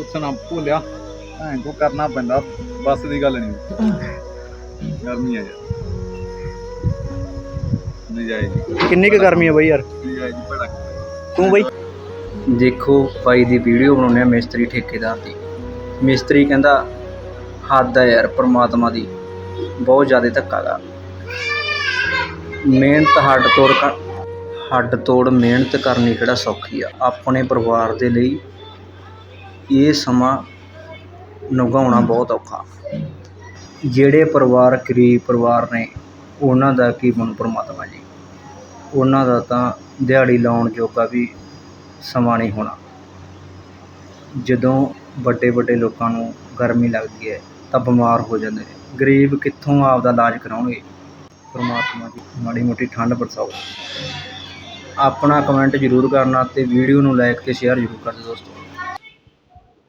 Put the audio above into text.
ਉਸ ਨਾ ਭੁੱਲਿਆ। ਐਂ ਕੋ ਕਰਨਾ ਪੈਂਦਾ? ਬਸ ਦੀ ਗੱਲ ਨਹੀਂ। ਗਰਮੀ ਆ ਯਾਰ। ਨਹੀਂ ਜਾਏ ਜੀ ਕਿੰਨੀ ਕੁ ਗਰਮੀ ਆ ਬਈ ਯਾਰ? ਬੜਾ ਤੂੰ ਬਈ? ਦੇਖੋ ਬਾਈ ਦੀ ਵੀਡੀਓ ਬਣਾਉਂਦੇ ਆ ਮਿਸਤਰੀ ਠੇਕੇਦਾਰ ਦੀ। ਮਿਸਤਰੀ ਕਹਿੰਦਾ ਹੱਦ ਆ ਯਾਰ ਪ੍ਰਮਾਤਮਾ ਦੀ। ਬਹੁਤ ਜ਼ਿਆਦਾ ਧੱਕਾ ਗਾ। ਮਿਹਨਤ ਹੱਡ ਤੋੜ ਕਰ ਹੱਡ ਤੋੜ ਮਿਹਨਤ ਕਰਨੀ ਕਿਹੜਾ ਸੌਖੀ ਆ। ਆਪਣੇ ਪਰਿਵਾਰ ਦੇ ਲਈ ਇਹ ਸਮਾਂ ਨਿਭਾਉਣਾ ਬਹੁਤ ਔਖਾ। ਜਿਹੜੇ ਪਰਿਵਾਰ, ਗਰੀਬ ਪਰਿਵਾਰ ਨੇ, ਉਹਨਾਂ ਦਾ ਕੀ ਬਣੂ ਪਰਮਾਤਮਾ ਜੀ? ਉਹਨਾਂ ਦਾ ਤਾਂ ਦਿਹਾੜੀ ਲਾਉਣ ਜੋਗਾ ਵੀ ਸਮਾਂ ਨਹੀਂ ਹੋਣਾ। ਜਦੋਂ ਵੱਡੇ ਵੱਡੇ ਲੋਕਾਂ ਨੂੰ ਗਰਮੀ ਲੱਗਦੀ ਹੈ, ਤਾਂ ਬਿਮਾਰ ਹੋ ਜਾਂਦੇ ਨੇ। ਗਰੀਬ ਕਿੱਥੋਂ ਆਪਦਾ ਇਲਾਜ ਕਰਾਉਣਗੇ? ਪਰਮਾਤਮਾ ਜੀ, ਮਾੜੀ ਮੋਟੀ ਠੰਡ ਬਰਸਾਓ। ਆਪਣਾ ਕਮੈਂਟ ਜ਼ਰੂਰ ਕਰਨਾ ਅਤੇ ਵੀਡੀਓ ਨੂੰ ਲਾਈਕ ਅਤੇ ਸ਼ੇਅਰ ਜ਼ਰੂਰ ਕਰ ਦਿਓ ਦੋਸਤੋ।